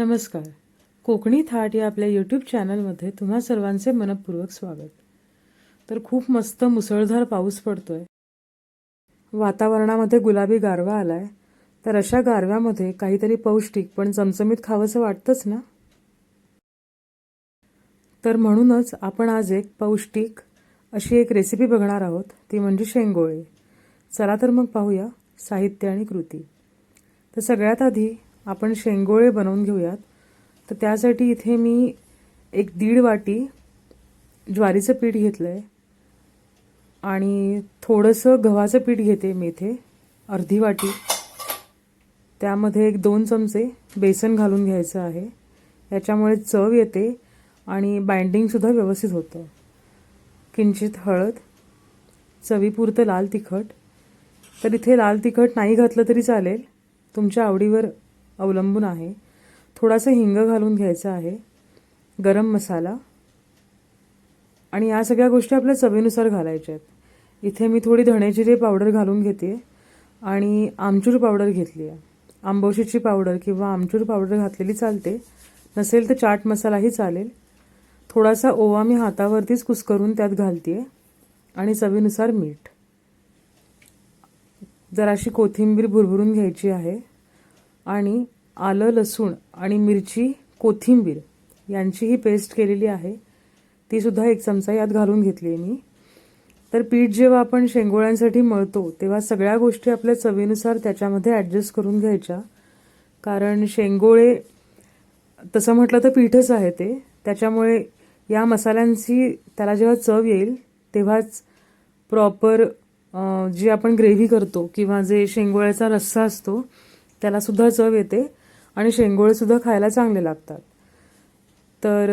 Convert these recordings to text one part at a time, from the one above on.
नमस्कार. कोकणी थाट या आपल्या यूट्यूब चॅनलमध्ये तुम्हा सर्वांचे मनपूर्वक स्वागत. तर खूप मस्त मुसळधार पाऊस पडतोय. वातावरणामध्ये गुलाबी गारवा आलाय. तर अशा गारव्यामध्ये काहीतरी पौष्टिक पण चमचमीत खावंसं वाटतंच ना? तर म्हणूनच आपण आज एक पौष्टिक अशी एक रेसिपी बघणार आहोत. ती म्हणजे शेंगोळी. चला तर मग पाहूया साहित्य आणि कृती. तर सगळ्यात आधी आपण शेंगोळे बनवून घेऊयात. तर त्यासाठी इथे मी एक दीड वाटी ज्वारीचं पीठ घेतलं आहे आणि थोडंसं गव्हाचं पीठ घेते मी इथे अर्धी वाटी. त्यामध्ये एक दोन चमचे बेसन घालून घ्यायचं आहे. याच्यामुळे चव येते आणि बाइंडिंगसुद्धा व्यवस्थित होतं. किंचित हळद चवीपुरतं लाल तिखट. तर इथे लाल तिखट नाही घातलं तरी चालेल. तुमच्या आवडीवर अवलंबून आहे. थोडासा हिंग घालून घ्यायचा आहे. गरम मसाला. आणि या सगळ्या गोष्टी आपल्या चवीनुसार घालायच्या आहेत. इथे मी थोडी धणेजिरे पावडर घालून घेते आणि आमचूर पावडर घेतली आहे. आंबोशीची पावडर किंवा आमचूर पावडर घातलेली चालते. नसेल तर चाट मसालाही चालेल. थोडासा ओवा मी हातावरतीच कुस्करून त्यात घालते आणि चवीनुसार मीठ. जराशी कोथिंबीर भुरभुरून घ्यायची आहे. आणि आलं लसूण आणि मिरची कोथिंबीर यांची ही पेस्ट केलेली आहे. तीसुद्धा एक चमचा यात घालून घेतली आहे मी. तर पीठ जेव्हा आपण शेंगोळ्यांसाठी मळतो तेव्हा सगळ्या गोष्टी आपल्या चवीनुसार त्याच्यामध्ये ॲडजस्ट करून घ्यायच्या. कारण शेंगोळे तसं म्हटलं तर पीठच आहे ते. त्याच्यामुळे या मसाल्यांची त्याला जेव्हा चव येईल तेव्हाच प्रॉपर जी आपण ग्रेव्ही करतो किंवा जे शेंगोळ्याचा रस्सा असतो त्यालासुद्धा चव येते. आणि शेंगोळेसुद्धा खायला चांगले लागतात. तर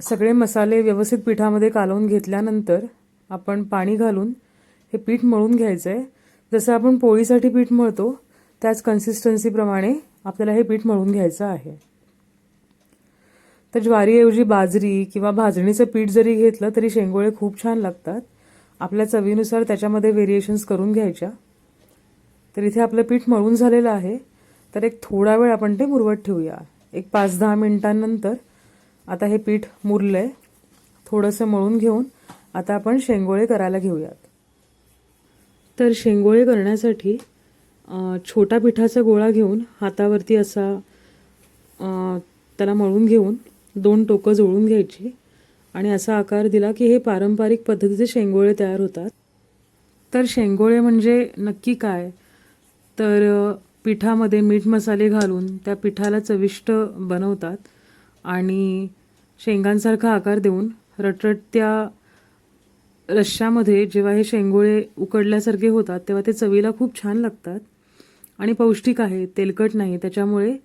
सगळे मसाले व्यवस्थित पिठामध्ये कालवून घेतल्यानंतर आपण पाणी घालून हे पीठ मळून घ्यायचं आहे जसं आपण पोळीसाठी पीठ मळतो त्याच कन्सिस्टन्सीप्रमाणे आपल्याला हे पीठ मळून घ्यायचं आहे. तर ज्वारीऐवजी बाजरी किंवा भाजणीचं पीठ जरी घेतलं तरी शेंगोळे खूप छान लागतात. आपल्या चवीनुसार त्याच्यामध्ये व्हेरिएशन्स करून घ्यायच्या. तर इथे आपलं पीठ मळून झालेलं आहे. तर एक थोडा वेळ आपण ते मुरवत ठेवूया. एक पाच दहा मिनिटांनंतर आता हे पीठ मुरलं आहे थोडंसं मळून घेऊन आता आपण शेंगोळे करायला घेऊयात. तर शेंगोळे करण्यासाठी छोटा पिठाचा गोळा घेऊन हातावरती असा त्याला मळून घेऊन दोन टोकं जोडून घ्यायची आणि असा आकार दिला की हे पारंपरिक पद्धतीचे शेंगोळे तयार होतात. तर शेंगोळे म्हणजे नक्की काय? तर पिठामध्ये मीठ मसाले घालून त्या पिठाला चविष्ट बनवतात आणि शेंगांसारखा आकार देऊन रटरटत्या रश्श्यामध्ये जेव्हा हे शेंगोळे उकडल्यासारखे होतात तेव्हा ते चवीला खूप छान लागतात आणि पौष्टिक आहे तेलकट नाही. त्याच्यामुळे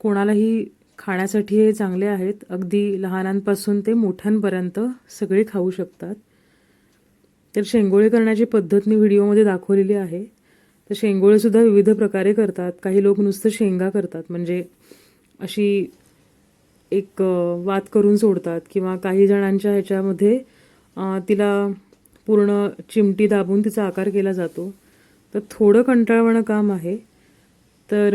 कोणालाही खाण्यासाठी हे चांगले आहेत. अगदी लहानांपासून ते मोठ्यांपर्यंत सगळे खाऊ शकतात. तर शेंगोळे करण्याची पद्धत मी व्हिडिओमध्ये दाखवलेली आहे. तर शेंगोळेसुद्धा विविध प्रकारे करतात. काही लोक नुसतं शेंगा करतात. म्हणजे अशी एक वात करून सोडतात किंवा काही जणांच्या ह्याच्यामध्ये तिला पूर्ण चिमटी दाबून तिचा आकार केला जातो. तर थोडं कंटाळवाणं काम आहे. तर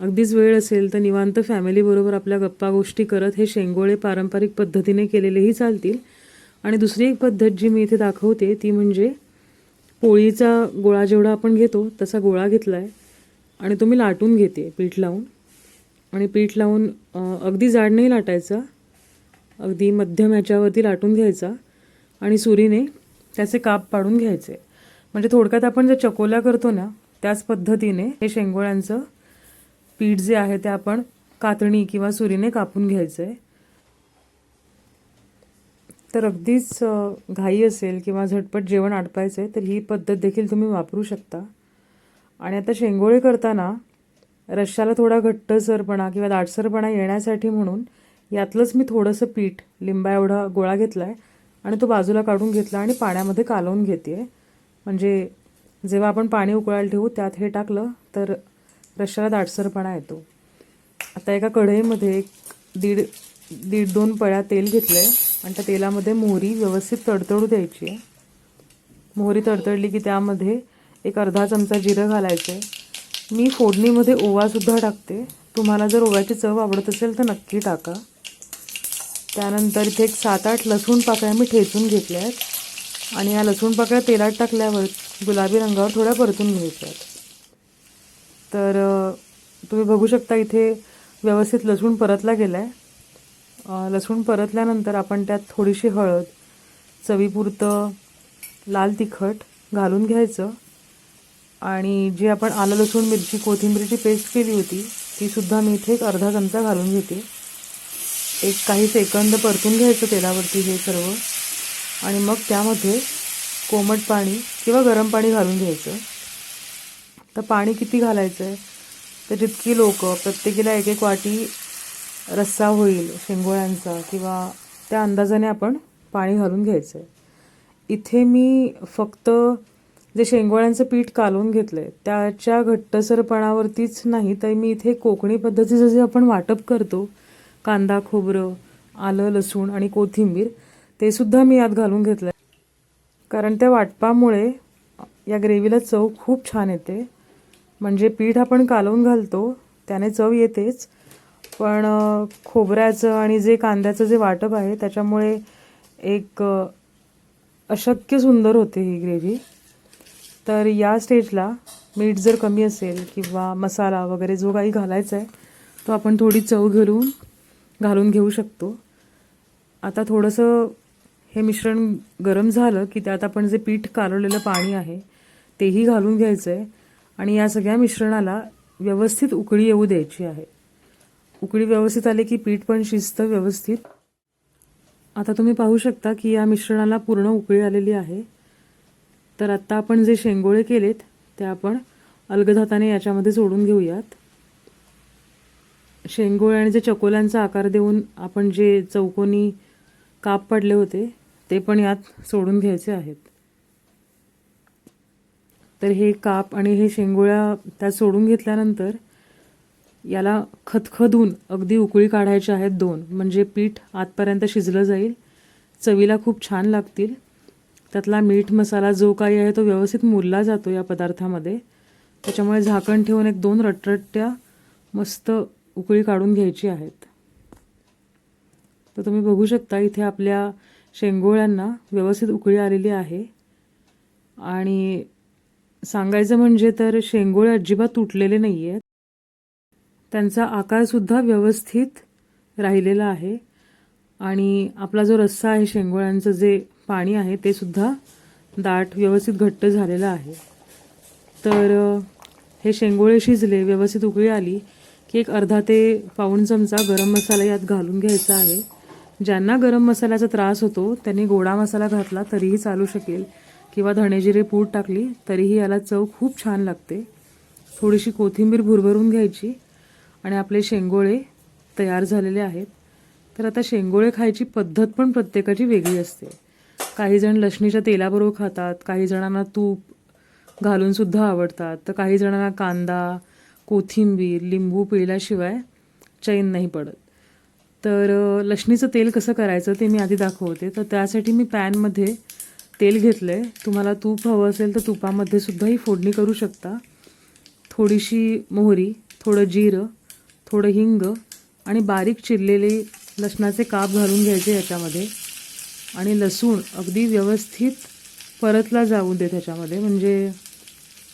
अगदीच वेळ असेल तर निवांत फॅमिलीबरोबर आपल्या गप्पा गोष्टी करत हे शेंगोळे पारंपरिक पद्धतीने केलेलेही चालतील. आणि दुसरी एक पद्धत जी मी इथे दाखवते ती म्हणजे पोळीचा गोळा जेवढा आपण घेतो तसा गोळा घेतला आहे आणि तो मी लाटून घेते पीठ लावून. आणि पीठ लावून अगदी जाड नाही लाटायचा. अगदी मध्यम ह्याच्यावरती लाटून घ्यायचा. आणि सुरीने त्याचे काप पाडून घ्यायचे. म्हणजे थोडक्यात आपण ज्या चकोल्या करतो ना त्याच पद्धतीने हे शेंगोळ्यांचं पीठ जे आहे ते आपण कातणी किंवा सुरीने कापून घ्यायचं आहे तर अगदीच घाई असेल किंवा झटपट जेवण आटपायचं आहे तर ही पद्धत देखील तुम्ही वापरू शकता. आणि आता शेंगोळे करताना रश्शाला थोडा घट्टसरपणा किंवा दाटसरपणा येण्यासाठी म्हणून यातलंच मी थोडंसं पीठ लिंबा एवढा गोळा घेतला आहे आणि तो बाजूला काढून घेतला आणि पाण्यामध्ये कालवून घेते म्हणजे जेव्हा आपण पाणी उकळायला ठेवू त्यात हे टाकलं तर रश्शाला दाटसरपणा येतो. आता एका कढईमध्ये एक दीड दीड दोन पळ्या तेल घेतलं आहे आणि त्या तेलामध्ये मोहरी व्यवस्थित तडतडू द्यायची. आहे मोहरी तडतडली की त्यामध्ये एक अर्धा चमचा जिरं घालायचं आहे मी फोडणीमध्ये ओवासुद्धा टाकते. तुम्हाला जर ओव्याची चव आवडत असेल तर नक्की टाका. त्यानंतर इथे एक सात आठ लसूण पाकळ्या मी ठेचून घेतल्या आहेत आणि या लसूण पाकळ्या तेलात टाकल्यावर गुलाबी रंगावर थोड्या परतून घ्यायच्या आहेत तर तुम्ही बघू शकता इथे व्यवस्थित लसूण परतला गेला आहे लसूण परतल्यानंतर आपण त्यात थोडीशी हळद चवीपुरतं लाल तिखट घालून घ्यायचं. आणि जी आपण आलं लसूण मिरची कोथिंबीरची पेस्ट केली होती तीसुद्धा मी इथे एक अर्धा चमचा घालून घेते. एक काही सेकंद परतून घ्यायचं तेलावरती हे सर्व. आणि मग त्यामध्ये कोमट पाणी किंवा गरम पाणी घालून घ्यायचं. तर पाणी किती घालायचं आहे तर जितकी लोक प्रत्येकीला एक एक वाटी रस्सा होईल शेंगोळ्यांचा किंवा त्या अंदाजाने आपण पाणी घालून घ्यायचं आहे. इथे मी फक्त जे शेंगोळ्यांचं पीठ कालवून घेतलं आहे त्याच्या घट्टसरपणावरतीच नाही तर मी इथे कोकणी पद्धतीचं जे आपण वाटप करतो कांदा खोबरं आलं लसूण आणि कोथिंबीर ते सुद्धा मी यात घालून घेतलं आहे कारण त्या वाटपामुळे या ग्रेव्हीला चव खूप छान येते. म्हणजे पीठ आपण कालवून घालतो त्याने चव येतेच. पण खोबऱ्याचं आणि जे कांद्याचं जे वाटप आहे त्याच्यामुळे एक अशक्य सुंदर होते ही ग्रेव्ही. तर या स्टेजला मीठ जर कमी असेल किंवा मसाला वगैरे जो काही घालायचा आहे तो आपण थोडी चव घालून घालून घेऊ शकतो. आता थोडंसं हे मिश्रण गरम झालं की त्यात आपण जे पीठ कालवलेलं पाणी आहे तेही घालून घ्यायचं आहे आणि या सगळ्या मिश्रणाला व्यवस्थित उकळी येऊ द्यायची आहे. उकळी व्यवस्थित आली की पीठ पण शिजतं व्यवस्थित. आता तुम्ही पाहू शकता की या मिश्रणाला पूर्ण उकळी आलेली आहे. तर आत्ता आपण जे शेंगोळे केलेत ते आपण अलगधाताने याच्यामध्ये सोडून घेऊयात. शेंगोळे आणि जे चकोल्यांचा आकार देऊन आपण जे चौकोनी काप पडले होते ते पण यात सोडून घ्यायचे आहेत. तर हे काप आणि हे शेंगोळ्या त्यात सोडून घेतल्यानंतर याला खदखदून अगदी उकळी काढायच्या आहेत दोन. म्हणजे पीठ आतपर्यंत शिजलं जाईल. चवीला खूप छान लागतील. त्यातला मीठ मसाला जो काही आहे तो व्यवस्थित मुरला जातो या पदार्थामध्ये. त्याच्यामुळे झाकण ठेवून एक दोन रटरट्ट्या मस्त उकळी काढून घ्यायची आहेत. तर तुम्ही बघू शकता इथे आपल्या शेंगोळ्यांना व्यवस्थित उकळी आलेली आहे. आणि सांगायचं म्हणजे तर शेंगोळे अजिबात तुटलेले नाही आहेत त्यांचा आकारसुद्धा व्यवस्थित राहिलेला आहे. आणि आपला जो रस्सा आहे शेंगोळ्यांचं जे पाणी आहे ते सुद्धा दाट व्यवस्थित घट्ट झालेलं आहे. तर हे शेंगोळे शिजले व्यवस्थित उकळी आली की एक अर्धा ते पाऊण चमचा गरम मसाला यात घालून घ्यायचा आहे. ज्यांना गरम मसाल्याचा त्रास होतो त्यांनी गोडा मसाला घातला तरीही चालू शकेल किंवा धणेजिरे पूड टाकली तरीही याला चव खूप छान लागते. थोडीशी कोथिंबीर भुरभरून घ्यायची. आणि आपले शेंगोळे तयार झालेले आहेत. तर आता शेंगोळे खायची पद्धत पण प्रत्येकाची वेगळी असते. काही जण लसणीच्या तेलाबरोबर खातात काही जणांना तूप घालूनसुद्धा आवडतात. तर काही जणांना कांदा कोथिंबीर लिंबू पिळल्याशिवाय चैन नाही पडत. तर लसणीचं तेल कसं करायचं ते मी आधी दाखवते. तर त्यासाठी मी पॅनमध्ये तेल घेतलं आहे तुम्हाला तूप हवं असेल तर तुपामध्ये सुद्धा ही फोडणी करू शकता. थोडीशी मोहरी थोडं जिरं थोडं हिंग आणि बारीक चिरलेले लसणाचे काप घालून घ्यायचे याच्यामध्ये. आणि लसूण अगदी व्यवस्थित परतला जाऊ दे त्याच्यामध्ये. म्हणजे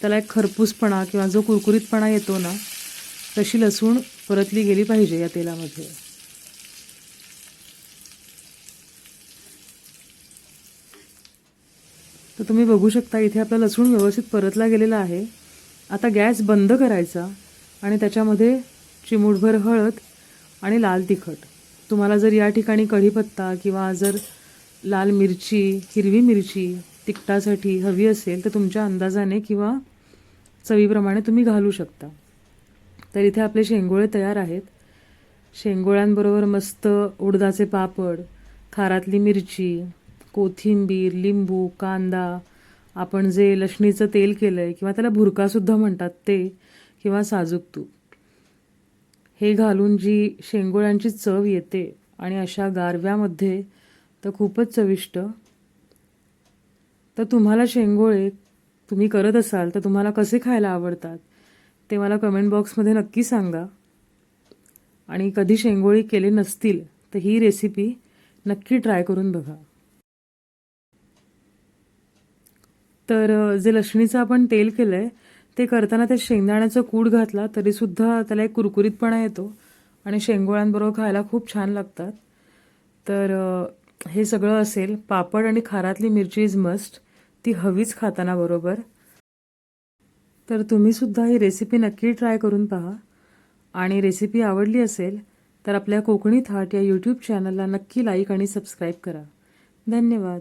त्याला एक खरपूसपणा किंवा जो कुरकुरीतपणा येतो ना तशी लसूण परतली गेली पाहिजे या तेलामध्ये. तर तुम्ही बघू शकता इथे आपला लसूण व्यवस्थित परतला गेलेला आहे. आता गॅस बंद करायचा आणि त्याच्यामध्ये चिमूटभर हळद आणि लाल तिखट. तुम्हाला जर या ठिकाणी कढीपत्ता किंवा जर लाल मिरची हिरवी मिरची तिखटासाठी हवी असेल तर तुमच्या अंदाजाने किंवा चवीप्रमाणे तुम्ही घालू शकता. तर इथे आपले शेंगोळे तयार आहेत. शेंगोळ्यांबरोबर मस्त उडदाचे पापड खारातली मिरची कोथिंबीर लिंबू कांदा आपण जे लसणीचं तेल केलं आहे किंवा त्याला भुरकासुद्धा म्हणतात ते किंवा साजूक तूप. हे घालून जी शेंगोळ्यांची चव येते आणि अशा गारव्यामध्ये तर खूपच चविष्ट. तर तुम्हाला शेंगोळे तुम्ही करत असाल तर तुम्हाला कसे खायला आवडतात ते मला कमेंट बॉक्समध्ये नक्की सांगा. आणि कधी शेंगोळी केले नसतील तर ही रेसिपी नक्की ट्राय करून बघा. तर जे लसणीचं आपण तेल केलं आहे ते करताना त्या शेंगदाण्याचं कूड घातला तरीसुद्धा त्याला एक कुरकुरीतपणा येतो आणि शेंगोळ्यांबरोबर खायला खूप छान लागतात. तर हे सगळं असेल पापड आणि खारातली मिरची इज मस्ट ती हवीच खाताना बरोबर. तर तुम्हीसुद्धा ही रेसिपी नक्की ट्राय करून पहा. आणि रेसिपी आवडली असेल तर आपल्या कोकणी थाट या यूट्यूब चॅनलला नक्की लाईक आणि सबस्क्राईब करा. धन्यवाद.